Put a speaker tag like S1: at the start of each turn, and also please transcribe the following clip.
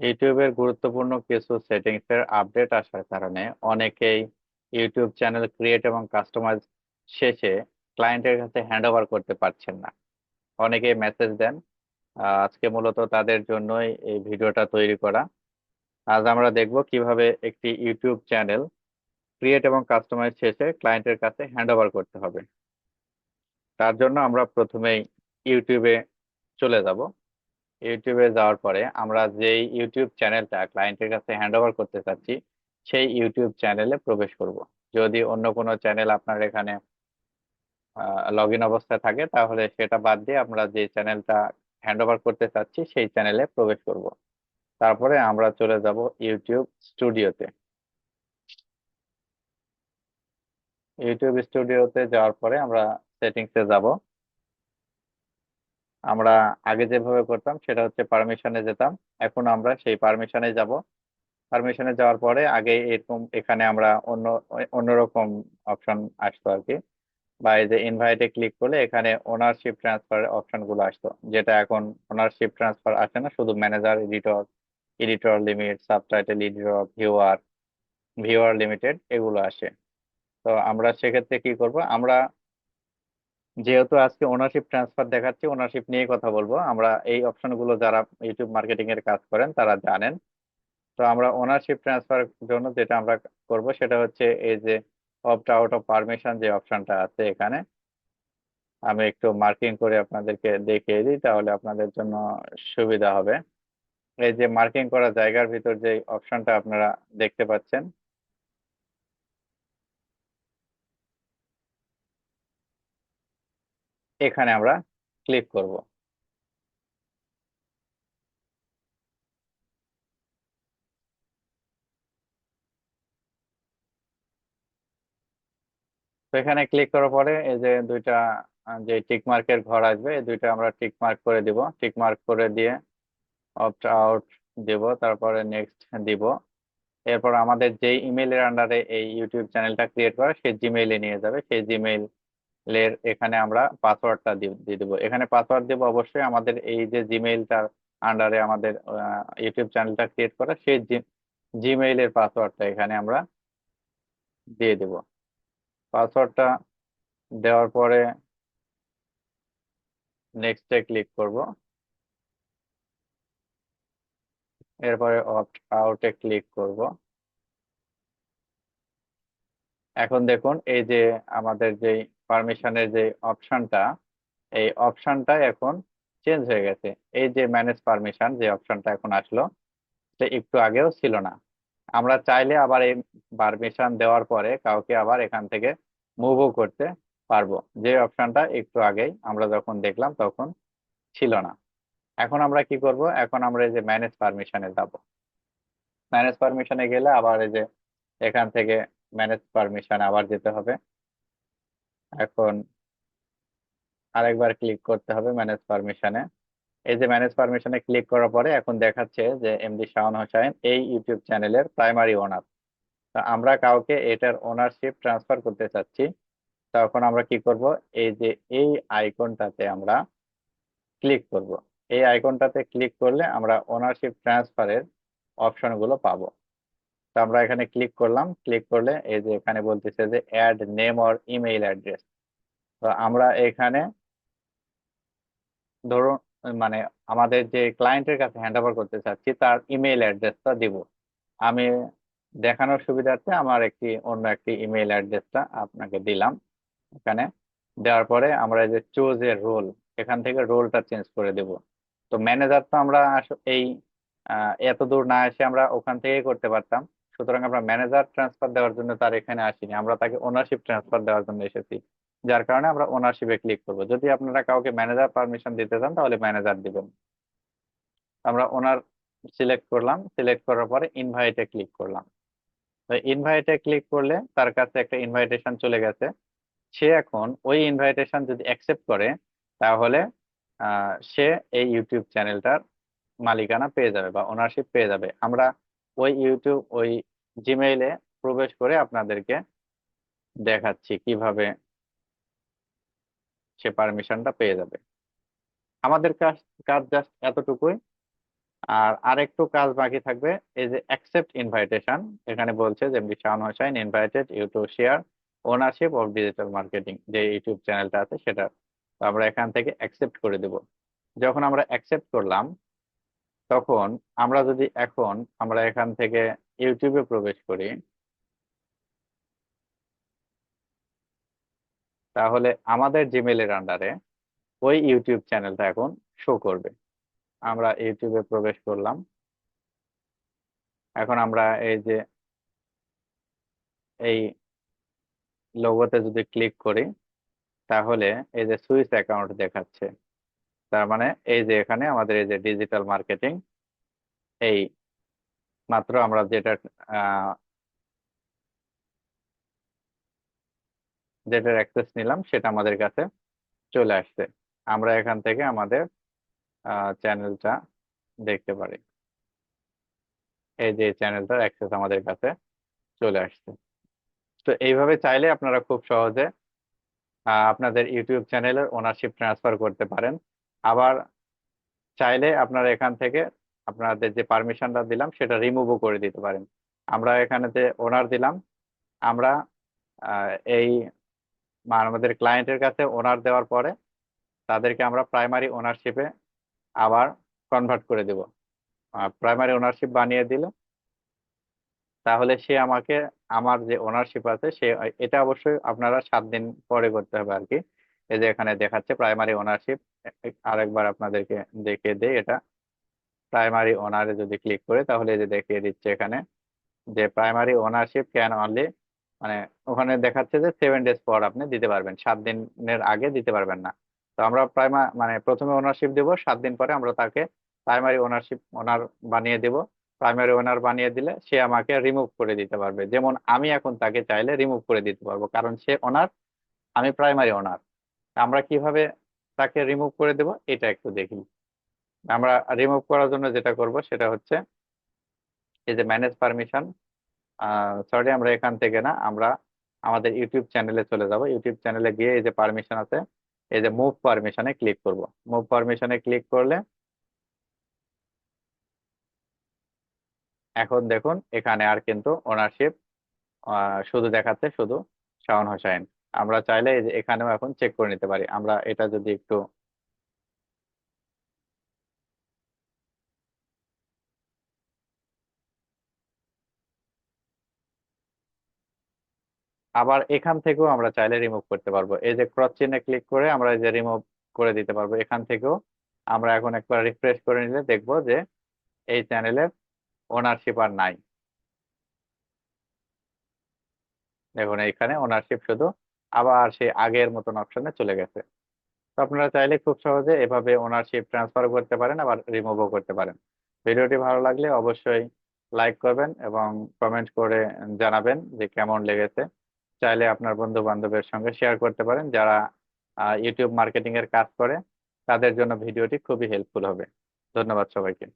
S1: ইউটিউবের গুরুত্বপূর্ণ কিছু সেটিংস এর আপডেট আসার কারণে অনেকেই ইউটিউব চ্যানেল ক্রিয়েট এবং কাস্টমাইজ শেষে ক্লায়েন্টের কাছে হ্যান্ড ওভার করতে পারছেন না। অনেকেই মেসেজ দেন আজকে মূলত তাদের জন্যই এই ভিডিওটা তৈরি করা। আজ আমরা দেখব কীভাবে একটি ইউটিউব চ্যানেল ক্রিয়েট এবং কাস্টমাইজ শেষে ক্লায়েন্টের কাছে হ্যান্ড ওভার করতে হবে। তার জন্য আমরা প্রথমেই ইউটিউবে চলে যাব। ইউটিউবে যাওয়ার পরে আমরা যেই ইউটিউব চ্যানেলটা ক্লায়েন্টের কাছে হ্যান্ড ওভার করতে চাচ্ছি, সেই ইউটিউব চ্যানেলে প্রবেশ করব। যদি অন্য কোনো চ্যানেল আপনার এখানে লগ ইন অবস্থায় থাকে, তাহলে সেটা বাদ দিয়ে আমরা যে চ্যানেলটা হ্যান্ড ওভার করতে চাচ্ছি, সেই চ্যানেলে প্রবেশ করব। তারপরে আমরা চলে যাব ইউটিউব স্টুডিওতে। ইউটিউব স্টুডিওতে যাওয়ার পরে আমরা সেটিংসে যাব। আমরা আগে যেভাবে করতাম, সেটা হচ্ছে পারমিশনে যেতাম। এখন আমরা সেই পারমিশনে যাব। পারমিশনে যাওয়ার পরে আগে এরকম এখানে আমরা অন্য, অন্যরকম অপশন আসতো আর কি বা এই যে ইনভাইটে ক্লিক করলে এখানে ওনারশিপ ট্রান্সফার অপশনগুলো আসতো। যেটা এখন ওনারশিপ ট্রান্সফার আসে না, শুধু manager editor editor limit subtitle editor viewer viewer limited এগুলো আসে। তো আমরা সেক্ষেত্রে কি করব? আমরা যেহেতু আজকে ওনারশিপ ট্রান্সফার দেখাচ্ছি ওনারশিপ নিয়ে কথা বলব। আমরা এই অপশনগুলো যারা ইউটিউব মার্কেটিং এর কাজ করেন, তারা জানেন। তো আমরা ওনারশিপ ট্রান্সফার জন্য যেটা আমরা করব, সেটা হচ্ছে এই যে অপট আউট অফ পারমিশন যে অপশনটা আছে এখানে। আমি একটু মার্কিং করে আপনাদেরকে দেখিয়ে দিই, তাহলে আপনাদের জন্য সুবিধা হবে। এই যে মার্কিং করা জায়গার ভিতর যে অপশনটা আপনারা দেখতে পাচ্ছেন এখানে আমরা ক্লিক করব। এখানে ক্লিক করার পরে এই যে দুইটা যে টিক মার্কের ঘর আসবে, এই দুইটা আমরা টিক মার্ক করে দিব। টিক মার্ক করে দিয়ে অপট আউট দিব, তারপরে নেক্সট দিব। এরপর আমাদের যে ইমেইলের আন্ডারে এই ইউটিউব চ্যানেলটা ক্রিয়েট করা সেই জিমেইলে নিয়ে যাবে। সেই জিমেইল এর এখানে আমরা পাসওয়ার্ডটা দিয়ে দেবো। এখানে পাসওয়ার্ড দেবো অবশ্যই আমাদের এই যে জিমেইলটার আন্ডারে আমাদের ইউটিউব চ্যানেলটা ক্রিয়েট করা, সেই জিমেইলের পাসওয়ার্ডটা এখানে আমরা দিয়ে দেব। পাসওয়ার্ডটা দেওয়ার পরে নেক্সটে ক্লিক করব। এরপরে অপট আউটে ক্লিক করব। এখন দেখুন, এই যে আমাদের যে পারমিশনের যে অপশনটা, এই অপশনটা এখন চেঞ্জ হয়ে গেছে। এই যে ম্যানেজ পারমিশন যে অপশনটা এখন আসলো, সে একটু আগেও ছিল না। আমরা চাইলে আবার এই পারমিশন দেওয়ার পরে কাউকে আবার এখান থেকে মুভও করতে পারব। যে অপশনটা একটু আগেই আমরা যখন দেখলাম তখন ছিল না। এখন আমরা কি করব? এখন আমরা এই যে ম্যানেজ পারমিশনে যাব। ম্যানেজ পারমিশনে গেলে আবার এই যে এখান থেকে ম্যানেজ পারমিশন আবার যেতে হবে। এখন আরেকবার ক্লিক করতে হবে ম্যানেজ পারমিশনে এই যে ম্যানেজ পারমিশনে ক্লিক করার পরে এখন দেখাচ্ছে যে এমডি শাওন হোসাইন এই ইউটিউব চ্যানেলের প্রাইমারি ওনার আমরা কাউকে এটার ওনারশিপ ট্রান্সফার করতে চাচ্ছি। তখন আমরা কি করব? এই যে এই আইকনটাতে আমরা ক্লিক করব। এই আইকনটাতে ক্লিক করলে আমরা ওনারশিপ ট্রান্সফারের অপশনগুলো পাবো। আমরা এখানে ক্লিক করলাম ক্লিক করলে এই যে এখানে বলতেছে যে add name or email address তো আমরা এখানে ধরুন মানে আমাদের যে ক্লায়েন্টের কাছে হ্যান্ড ওভার করতে চাচ্ছি, তার ইমেইল অ্যাড্রেসটা দিব। আমি দেখানোর সুবিধার্থে আমার একটি অন্য একটি ইমেইল অ্যাড্রেসটা আপনাকে দিলাম এখানে। দেওয়ার পরে আমরা এই যে চুজ এর রোল এখান থেকে রোলটা চেঞ্জ করে দেব। তো ম্যানেজার তো আমরা এই এত দূর না এসে আমরা ওখান থেকেই করতে পারতাম। সুতরাং আমরা ম্যানেজার ট্রান্সফার দেওয়ার জন্য তার এখানে আসিনি। আমরা তাকে ওনারশিপ ট্রান্সফার দেওয়ার জন্য এসেছি। যার কারণে আমরা ওনারশিপে ক্লিক করব। যদি আপনারা কাউকে ম্যানেজার পারমিশন দিতে চান, তাহলে ম্যানেজার দিবেন। আমরা ওনার সিলেক্ট করলাম। সিলেক্ট করার পরে ইনভাইটে ক্লিক করলাম। তো ইনভাইটে ক্লিক করলে তার কাছে একটা ইনভাইটেশন চলে গেছে। সে এখন ওই ইনভাইটেশন যদি অ্যাকসেপ্ট করে, তাহলে সে এই ইউটিউব চ্যানেলটার মালিকানা পেয়ে যাবে বা ওনারশিপ পেয়ে যাবে। আমরা ওই ইউটিউব ওই জিমেইলে প্রবেশ করে আপনাদেরকে দেখাচ্ছি কীভাবে সে পারমিশনটা পেয়ে যাবে। আমাদের কাজ কাজ জাস্ট এতটুকুই। আর আরেকটু কাজ বাকি থাকবে, এই যে অ্যাকসেপ্ট ইনভাইটেশন এখানে বলছে যে Shaon Hossain invited you to share ownership of digital marketing যে ইউটিউব চ্যানেলটা আছে সেটা। আমরা এখান থেকে অ্যাকসেপ্ট করে দেব। যখন আমরা অ্যাকসেপ্ট করলাম তখন আমরা যদি এখন আমরা এখান থেকে ইউটিউবে প্রবেশ করি, তাহলে আমাদের জিমেলের আন্ডারে ওই ইউটিউব চ্যানেলটা এখন শো করবে। আমরা ইউটিউবে প্রবেশ করলাম। এখন আমরা এই যে এই লোগোতে যদি ক্লিক করি, তাহলে এই যে সুইচ অ্যাকাউন্ট দেখাচ্ছে। তার মানে এই যে এখানে আমাদের এই যে ডিজিটাল মার্কেটিং এই মাত্র আমরা যেটা যেটার অ্যাক্সেস নিলাম সেটা আমাদের কাছে চলে আসছে। আমরা এখান থেকে আমাদের চ্যানেলটা দেখতে পারি। এই যে চ্যানেলটার অ্যাক্সেস আমাদের কাছে চলে আসছে। তো এইভাবে চাইলে আপনারা খুব সহজে আপনাদের ইউটিউব চ্যানেলের ওনারশিপ ট্রান্সফার করতে পারেন। আবার চাইলে আপনারা এখান থেকে আপনাদের যে পারমিশনটা দিলাম, সেটা রিমুভও করে দিতে পারেন। আমরা এখানে যে ওনার দিলাম, আমরা এই আমাদের ক্লায়েন্টের কাছে ওনার দেওয়ার পরে তাদেরকে আমরা প্রাইমারি ওনারশিপে আবার কনভার্ট করে দেব। প্রাইমারি ওনারশিপ বানিয়ে দিল। তাহলে সে আমাকে, আমার যে ওনারশিপ আছে, সে, এটা অবশ্যই আপনারা সাত দিন পরে করতে হবে আর কি। এই যে এখানে দেখাচ্ছে প্রাইমারি ওনারশিপ আরেকবার আপনাদেরকে দেখিয়ে দেই এটা। প্রাইমারি ওনারে যদি ক্লিক করে তাহলে যে দেখিয়ে দিচ্ছে এখানে যে প্রাইমারি ওনারশিপ ক্যান অনলি মানে ওখানে দেখাচ্ছে যে সেভেন ডেজ পর আপনি দিতে পারবেন, সাত দিনের আগে দিতে পারবেন না। তো আমরা প্রাইমা মানে প্রথমে ওনারশিপ দেব, সাত দিন পরে আমরা তাকে প্রাইমারি ওনারশিপ ওনার বানিয়ে দেব। প্রাইমারি ওনার বানিয়ে দিলে সে আমাকে রিমুভ করে দিতে পারবে। যেমন আমি এখন তাকে চাইলে রিমুভ করে দিতে পারব, কারণ সে ওনার আমি প্রাইমারি ওনার আমরা কীভাবে তাকে রিমুভ করে দেব, এটা একটু দেখি। আমরা রিমুভ করার জন্য যেটা করব, সেটা হচ্ছে এই যে ম্যানেজ পারমিশন সরি আমরা এখান থেকে না, আমরা আমাদের ইউটিউব চ্যানেলে চলে যাব। ইউটিউব চ্যানেলে গিয়ে এই যে পারমিশন আছে, এই যে মুভ পারমিশনে ক্লিক করব। মুভ পারমিশনে ক্লিক করলে এখন দেখুন, এখানে আর কিন্তু ওনারশিপ শুধু দেখাচ্ছে শুধু শাওন হোসাইন আমরা চাইলে এখানেও এখন চেক করে নিতে পারি। আমরা এটা যদি একটু আবার এখান থেকেও আমরা চাইলে রিমুভ করতে পারব। এই যে ক্রস চিহ্নে ক্লিক করে আমরা এই যে রিমুভ করে দিতে পারব। এখান থেকেও আমরা এখন একবার রিফ্রেশ করে নিলে দেখব যে এই চ্যানেলের ওনারশিপ আর নাই। দেখুন এখানে ওনারশিপ শুধু আবার সেই আগের মতন অপশনে চলে গেছে। তো আপনারা চাইলে খুব সহজে এভাবে ওনারশিপ ট্রান্সফার করতে পারেন, আবার রিমুভও করতে পারেন। ভিডিওটি ভালো লাগলে অবশ্যই লাইক করবেন এবং কমেন্ট করে জানাবেন যে কেমন লেগেছে। চাইলে আপনার বন্ধু বান্ধবের সঙ্গে শেয়ার করতে পারেন, যারা ইউটিউব মার্কেটিং এর কাজ করে, তাদের জন্য ভিডিওটি খুবই হেল্পফুল হবে। ধন্যবাদ সবাইকে।